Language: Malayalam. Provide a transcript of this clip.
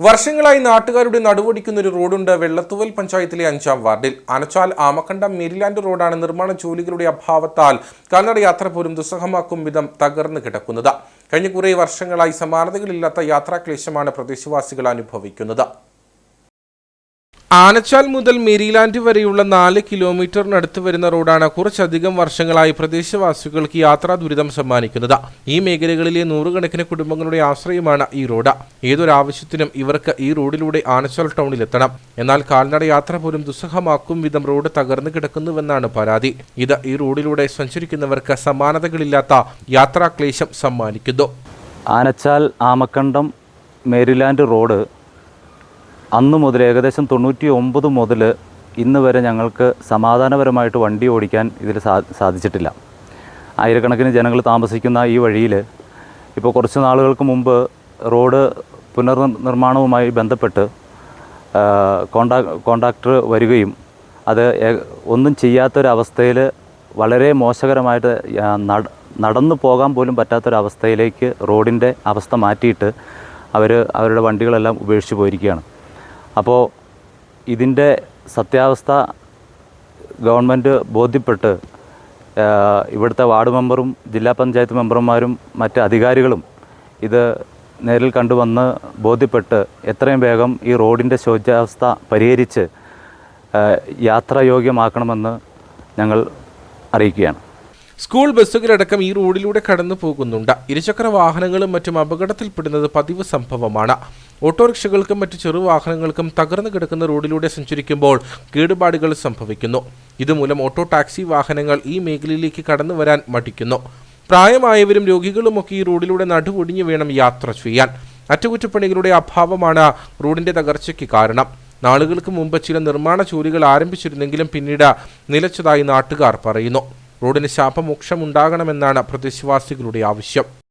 വർഷങ്ങളായി നാട്ടുകാരുടെ നടുവൊടിക്കുന്ന ഒരു റോഡുണ്ട് വെള്ളത്തുവൽ പഞ്ചായത്തിലെ അഞ്ചാം വാർഡിൽ. അനച്ചാൽ ആമക്കണ്ടം മേരിലാൻഡ് റോഡാണ് നിർമ്മാണ ജോലികളുടെ അഭാവത്താൽ കാൽനട യാത്ര പോലും ദുസ്സഹമാക്കും വിധം തകർന്നു കിടക്കുന്നത്. കഴിഞ്ഞ കുറേ വർഷങ്ങളായി സമാനതകളില്ലാത്ത യാത്രാക്ലേശമാണ് പ്രദേശവാസികൾ അനുഭവിക്കുന്നത്. ആനച്ചാൽ മുതൽ മേരിലാൻഡ് വരെയുള്ള നാല് കിലോമീറ്ററിനടുത്ത് വരുന്ന റോഡാണ് കുറച്ചധികം വർഷങ്ങളായി പ്രദേശവാസികൾക്ക് യാത്രാ ദുരിതം സമ്മാനിക്കുന്നത്. ഈ മേഖലകളിലെ നൂറുകണക്കിന് കുടുംബങ്ങളുടെ ആശ്രയമാണ് ഈ റോഡ്. ഏതൊരാവശ്യത്തിനും ഇവർക്ക് ഈ റോഡിലൂടെ ആനച്ചാൽ ടൗണിലെത്തണം. എന്നാൽ കാൽനട യാത്ര പോലും ദുസ്സഹമാക്കും വിധം റോഡ് തകർന്നു കിടക്കുന്നുവെന്നാണ് പരാതി. ഇത് ഈ റോഡിലൂടെ സഞ്ചരിക്കുന്നവർക്ക് സമാനതകളില്ലാത്ത യാത്രാക്ലേശം സമ്മാനിക്കുന്നു. ആനച്ചാൽ ആമക്കണ്ടം മേരിലാൻഡ് റോഡ് അന്ന് മുതൽ ഏകദേശം തൊണ്ണൂറ്റി ഒമ്പത് മുതൽ ഇന്ന് വരെ ഞങ്ങൾക്ക് സമാധാനപരമായിട്ട് വണ്ടി ഓടിക്കാൻ ഇതിൽ സാധിച്ചിട്ടില്ല. ആയിരക്കണക്കിന് ജനങ്ങൾ താമസിക്കുന്ന ഈ വഴിയിൽ ഇപ്പോൾ കുറച്ച് നാളുകൾക്ക് മുമ്പ് റോഡ് പുനർനിർമ്മാണവുമായി ബന്ധപ്പെട്ട് കോണ്ടാ കോണ്ടാക്ടർ വരികയും അത് ഒന്നും ചെയ്യാത്തൊരവസ്ഥയിൽ വളരെ മോശകരമായിട്ട് നടന്നു പോകാൻ പോലും പറ്റാത്തൊരവസ്ഥയിലേക്ക് റോഡിന്റെ അവസ്ഥ മാറ്റിയിട്ട് അവർ അവരുടെ വണ്ടികളെല്ലാം ഉപേക്ഷിച്ച് പോയിരിക്കുകയാണ്. അപ്പോൾ ഇതിന്റെ സത്യാവസ്ഥ ഗവൺമെന്റ് ബോധ്യപ്പെട്ട് ഇവിടുത്തെ വാർഡ് മെമ്പറും ജില്ലാ പഞ്ചായത്ത് മെമ്പർമാരും മറ്റ് അധികാരികളും ഇത് നേരിൽ കണ്ടുവന്ന് ബോധ്യപ്പെട്ട് എത്രയും വേഗം ഈ റോഡിന്റെ ശോച്യാവസ്ഥ പരിഹരിച്ച് യാത്രായോഗ്യമാക്കണമെന്ന് ഞങ്ങൾ അറിയിക്കുകയാണ്. സ്കൂൾ ബസ്സുകളടക്കം ഈ റോഡിലൂടെ കടന്നു പോകുന്നുണ്ട് ഇരുചക്ര വാഹനങ്ങളും മറ്റും അപകടത്തിൽപ്പെടുന്നത് പതിവ് സംഭവമാണ്. ഓട്ടോറിക്ഷകൾക്കും മറ്റ് ചെറുവാഹനങ്ങൾക്കും തകർന്നു കിടക്കുന്ന റോഡിലൂടെ സഞ്ചരിക്കുമ്പോൾ കേടുപാടുകൾ സംഭവിക്കുന്നു. ഇതുമൂലം ഓട്ടോ ടാക്സി വാഹനങ്ങൾ ഈ മേഖലയിലേക്ക് കടന്നു വരാൻ മടിക്കുന്നു. പ്രായമായവരും രോഗികളുമൊക്കെ ഈ റോഡിലൂടെ നടുവൊടിഞ്ഞു വേണം യാത്ര ചെയ്യാൻ. അറ്റകുറ്റപ്പണികളുടെ അഭാവമാണ് റോഡിന്റെ തകർച്ചയ്ക്ക് കാരണം. നാളുകൾക്ക് മുമ്പ് ചില നിർമ്മാണ ജോലികൾ ആരംഭിച്ചിരുന്നെങ്കിലും പിന്നീട് നിലച്ചതായി നാട്ടുകാർ പറയുന്നു. റോഡിന് ശാപമോക്ഷം ഉണ്ടാകണമെന്നാണ് പ്രദേശവാസികളുടെ ആവശ്യം.